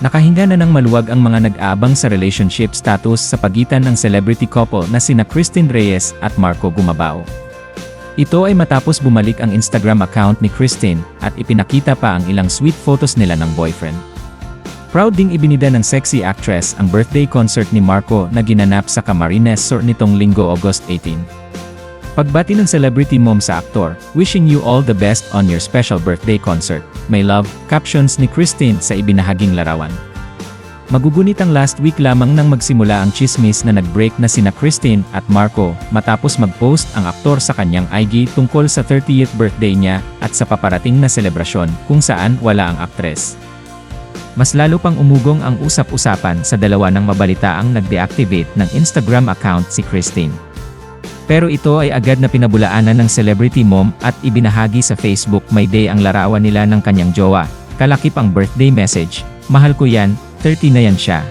Nakahinga na ng maluwag ang mga nag-aabang sa relationship status sa pagitan ng celebrity couple na sina Christine Reyes at Marco Gumabao. Ito ay matapos bumalik ang Instagram account ni Christine at ipinakita pa ang ilang sweet photos nila ng boyfriend. Proud ding ibinida ng sexy actress ang birthday concert ni Marco na ginanap sa Camarines Sur nitong linggo August 18. Pagbati ng celebrity mom sa aktor, wishing you all the best on your special birthday concert. May love, captions ni Christine sa ibinahaging larawan. Magugunit ang last week lamang nang magsimula ang chismis na nag-break na sina Christine at Marco matapos mag-post ang aktor sa kanyang IG tungkol sa 30th birthday niya at sa paparating na selebrasyon kung saan wala ang aktres. Mas lalo pang umugong ang usap-usapan sa dalawa ng mabalitaang nag-deactivate ng Instagram account si Christine. Pero ito ay agad na pinabulaanan ng celebrity mom at ibinahagi sa Facebook may day ang larawan nila ng kanyang jowa. Kalakip ang birthday message, mahal ko yan, 30 na yan siya.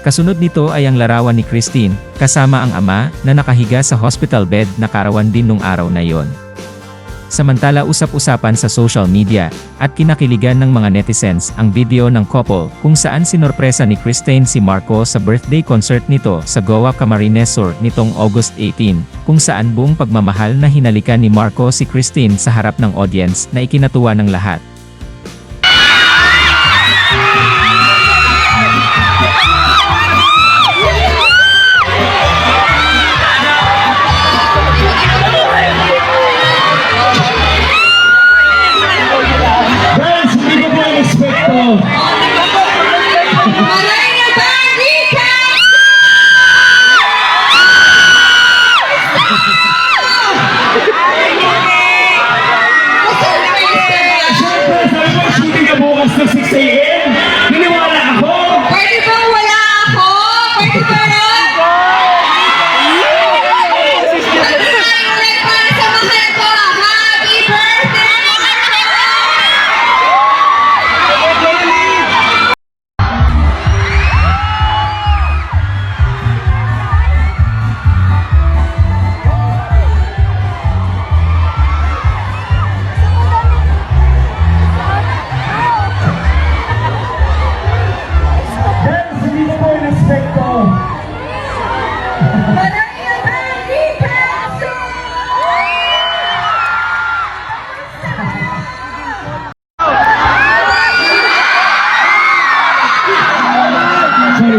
Kasunod nito ay ang larawan ni Christine, kasama ang ama, na nakahiga sa hospital bed na karawan din nung araw na yon. Samantala usap-usapan sa social media, at kinakiligan ng mga netizens ang video ng couple kung saan sinorpresa ni Christine si Marco sa birthday concert nito sa Goa Camarines Sur nitong August 18, kung saan buong pagmamahal na hinalikan ni Marco si Christine sa harap ng audience na ikinatuwa ng lahat.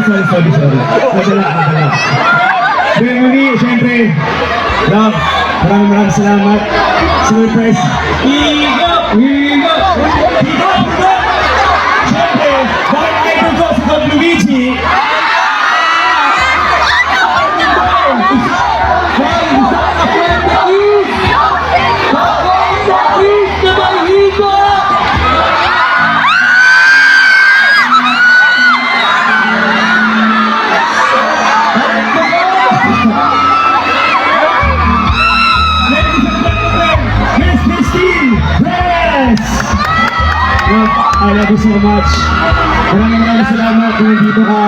Sorry, sorry, sorry. Nadala, nadala. Then muli, siyempre, love, maraming maraming salamat. Surprise. Igo! Igo! Igo! Igo! Siyempre, dahil idol ko si Don Luigi, I love you so much. Maraming maraming salamat kung nandito ka.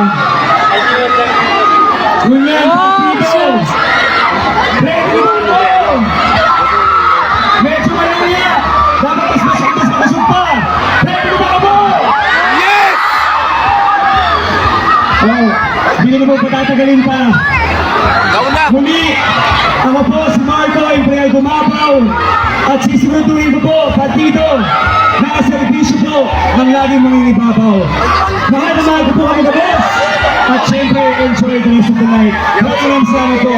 Ngunyan, dito! Ready mo! Medyo malaya! Dapat mas mas mas mas pa! Ready mo ba mo? Yes! Oh, hindi na mo patatagalin pa. Muli, ako po si Marco Imperial Gumapaw at sisiguraduhin ko po, nakaservisyo ng lagi mangingibabaw. Mahal na mahal ko po kami gabi. At syempre, enjoy the rest of the night. Maraming salamat po.